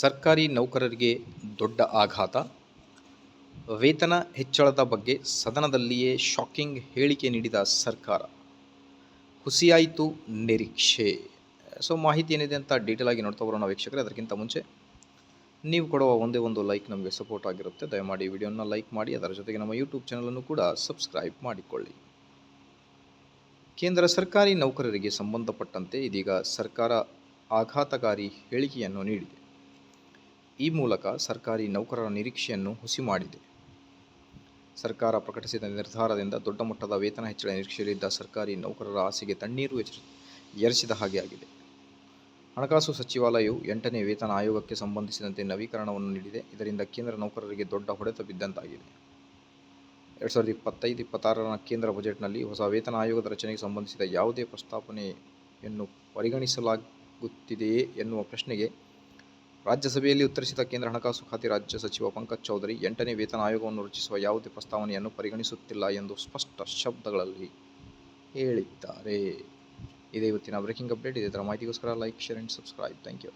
ಸರ್ಕಾರಿ ನೌಕರರಿಗೆ ದೊಡ್ಡ ಆಘಾತ. ವೇತನ ಹೆಚ್ಚಳದ ಬಗ್ಗೆ ಸದನದಲ್ಲಿಯೇ ಶಾಕಿಂಗ್ ಹೇಳಿಕೆ ನೀಡಿದ ಸರ್ಕಾರ. ಹುಸಿಯಾಯಿತು ನಿರೀಕ್ಷೆ. ಸೊ, ಮಾಹಿತಿ ಏನಿದೆ ಅಂತ ಡೀಟೇಲ್ ಆಗಿ ನೋಡ್ತಾ ಬರೋಣ ವೀಕ್ಷಕರೇ. ಅದಕ್ಕಿಂತ ಮುಂಚೆ ನೀವು ಕೊಡುವ ಒಂದೇ ಒಂದು ಲೈಕ್ ನಮಗೆ ಸಪೋರ್ಟ್ ಆಗಿರುತ್ತೆ. ದಯಮಾಡಿ ವಿಡಿಯೋನ ಲೈಕ್ ಮಾಡಿ, ಅದರ ಜೊತೆಗೆ ನಮ್ಮ ಯೂಟ್ಯೂಬ್ ಚಾನಲನ್ನು ಕೂಡ ಸಬ್ಸ್ಕ್ರೈಬ್ ಮಾಡಿಕೊಳ್ಳಿ. ಕೇಂದ್ರ ಸರ್ಕಾರಿ ನೌಕರರಿಗೆ ಸಂಬಂಧಪಟ್ಟಂತೆ ಇದೀಗ ಸರ್ಕಾರ ಆಘಾತಕಾರಿ ಹೇಳಿಕೆಯನ್ನು ನೀಡಿದೆ. ಈ ಮೂಲಕ ಸರ್ಕಾರಿ ನೌಕರರ ನಿರೀಕ್ಷೆಯನ್ನು ಹುಸಿ ಮಾಡಿದೆ. ಸರ್ಕಾರ ಪ್ರಕಟಿಸಿದ ನಿರ್ಧಾರದಿಂದ ದೊಡ್ಡ ಮಟ್ಟದ ವೇತನ ಹೆಚ್ಚಳ ನಿರೀಕ್ಷೆಯಲ್ಲಿದ್ದ ಸರ್ಕಾರಿ ನೌಕರರ ಆಸೆಗೆ ತಣ್ಣೀರು ಎರಚಿದ ಹಾಗೆ ಆಗಿದೆ. ಹಣಕಾಸು ಸಚಿವಾಲಯವು ಎಂಟನೇ ವೇತನ ಆಯೋಗಕ್ಕೆ ಸಂಬಂಧಿಸಿದಂತೆ ನವೀಕರಣವನ್ನು ನೀಡಿದೆ. ಇದರಿಂದ ಕೇಂದ್ರ ನೌಕರರಿಗೆ ದೊಡ್ಡ ಹೊಡೆತ ಬಿದ್ದಂತಾಗಿದೆ. ಎರಡು ಸಾವಿರದ ಇಪ್ಪತ್ತೈದು, ಇಪ್ಪತ್ತಾರರ ಕೇಂದ್ರ ಬಜೆಟ್ನಲ್ಲಿ ಹೊಸ ವೇತನ ಆಯೋಗದ ರಚನೆಗೆ ಸಂಬಂಧಿಸಿದ ಯಾವುದೇ ಪ್ರಸ್ತಾಪನೆಯನ್ನು ಪರಿಗಣಿಸಲಾಗುತ್ತಿದೆಯೇ ಎನ್ನುವ ಪ್ರಶ್ನೆಗೆ ರಾಜ್ಯಸಭೆಯಲ್ಲಿ ಉತ್ತರಿಸಿದ ಕೇಂದ್ರ ಹಣಕಾಸು ಖಾತೆ ರಾಜ್ಯ ಸಚಿವ ಪಂಕಜ್ ಚೌಧರಿ, ಎಂಟನೇ ವೇತನ ಆಯೋಗವನ್ನು ರಚಿಸುವ ಯಾವುದೇ ಪ್ರಸ್ತಾವನೆಯನ್ನು ಪರಿಗಣಿಸುತ್ತಿಲ್ಲ ಎಂದು ಸ್ಪಷ್ಟ ಶಬ್ದಗಳಲ್ಲಿ ಹೇಳಿದ್ದಾರೆ. ಇದೇ ಇವತ್ತಿನ ಬ್ರೇಕಿಂಗ್ ಅಪ್ಡೇಟ್ ಇದೇ ಥರ ಮಾಹಿತಿಗೋಸ್ಕರ like share and subscribe thank you